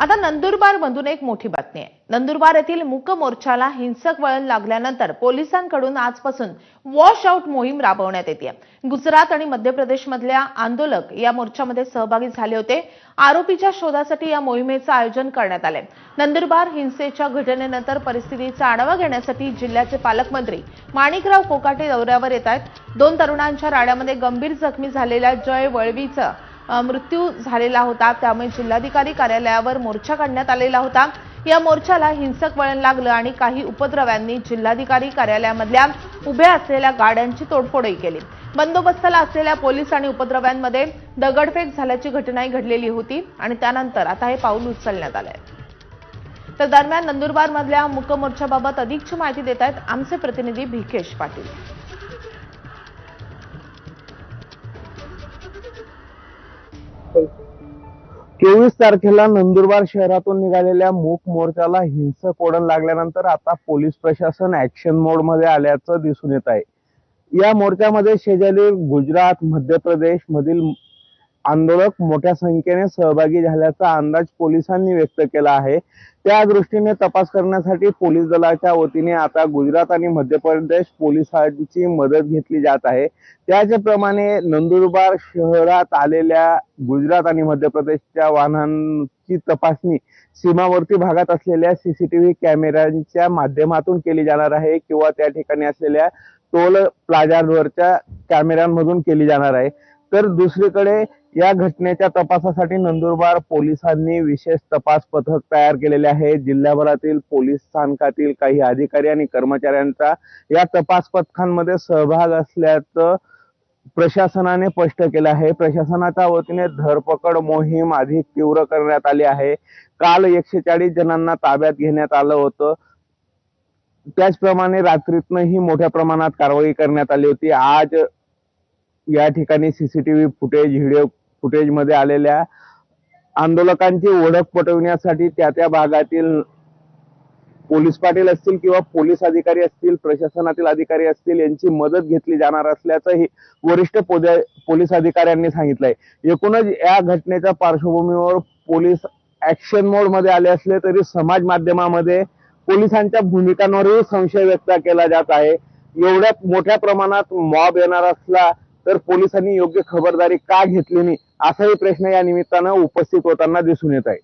आता नंदुरबार मधून एक मोठी बातमी आहे. नंदुरबार येथील मुक मोर्चाला हिंसक वळण लागल्यानंतर पोलिसांकडून आजपासून वॉश आउट मोहीम राबवण्यात येते. गुजरात आणि मध्य प्रदेशमधल्या आंदोलक या मोर्चामध्ये सहभागी झाले होते. आरोपीच्या शोधासाठी या मोहिमेचं आयोजन करण्यात आलंय. नंदुरबार हिंसेच्या घटनेनंतर परिस्थितीचा आढावा घेण्यासाठी जिल्ह्याचे पालकमंत्री माणिकराव कोकाटे दौऱ्यावर येत आहेत. दोन तरुणांच्या राड्यामध्ये गंभीर जखमी झालेल्या जय वळवीचं मृत्यू झालेला होता. त्यामुळे जिल्हाधिकारी कार्यालयावर मोर्चा काढण्यात आलेला होता. या मोर्चाला हिंसक वळण लागलं आणि काही उपद्रव्यांनी जिल्हाधिकारी कार्यालयामधल्या उभ्या असलेल्या गाड्यांची तोडफोडही केली. बंदोबस्ताला असलेल्या पोलीस आणि उपद्रव्यांमध्ये दगडफेक झाल्याची घटनाही घडलेली होती आणि त्यानंतर आता हे पाऊल उचलण्यात आलंय. तर दरम्यान नंदुरबारमधल्या मधल्या मोर्चाबाबत अधिकची माहिती देत आहेत आमचे प्रतिनिधी भिकेश पाटील. तेवीस तारखेला नंदुरबार शहरातून निघालेल्या मूक मोर्चाला हिंसक ओढण लागल्यानंतर आता पोलीस प्रशासन ऍक्शन मोडमध्ये आल्याचं दिसून येत आहे. या मोर्चामध्ये शेजारी गुजरात मध्य प्रदेश मधील आंदोलक मोठ्या संख्येने सहभागी झाल्याचा अंदाज पोलिसांनी व्यक्त केला आहे. त्या दृष्टीने तपास करण्यासाठी पोलीस दलाच्या वतीने आता गुजरात आणि मध्य प्रदेश पोलिसांची मदत घेतली जात आहे. त्याचप्रमाणे नंदुरबार शहरात आलेल्या गुजरात आणि मध्य प्रदेशच्या वाहनांची तपासणी सीमावर्ती भागात असलेल्या सीसीटीव्ही कॅमेऱ्यांच्या माध्यमातून केली जाणार आहे किंवा त्या ठिकाणी असलेल्या टोल प्लाझांवरच्या कॅमेऱ्यांमधून केली जाणार आहे. तर दुसरीकडे या घटनेच्या तपासासाठी नंदुरबार पोलिसांनी विशेष तपास पथक तयार केलेले आहे. जिल्ह्याभरातील पोलीस स्थानकातील काही अधिकारी आणि कर्मचाऱ्यांचा या तपास पथकांमध्ये सहभाग असल्याचं प्रशासनाने स्पष्ट केलं आहे. प्रशासनाच्या वतीने धरपकड मोहीम अधिक तीव्र करण्यात आली आहे. काल एकशे चाळीस जणांना ताब्यात घेण्यात आलं होतं. त्याचप्रमाणे रात्रीतनंही मोठ्या प्रमाणात कारवाई करण्यात आली होती. आज या ठिकाणी सीसीटीव्ही फुटेज व्हिडिओ फुटेजमध्ये आलेल्या आंदोलकांची ओळख पटवण्यासाठी त्या त्या भागातील पोलीस पाटील असतील किंवा पोलीस अधिकारी असतील प्रशासनातील अधिकारी असतील यांची मदत घेतली जाणार असल्याचंही वरिष्ठ पोद- पोलीस अधिकाऱ्यांनी सांगितलंय. एकूणच या घटनेच्या पार्श्वभूमीवर पोलीस ऍक्शन मोडमध्ये आले असले तरी समाज माध्यमामध्ये पोलिसांच्या भूमिकांवरही संशय व्यक्त केला जात आहे. एवढ्या मोठ्या प्रमाणात मॉब येणार असला तर पोलिसांनी योग्य खबरदारी का घेतली नाही असाही प्रश्न या निमित्तानं उपस्थित होताना दिसून येत आहे.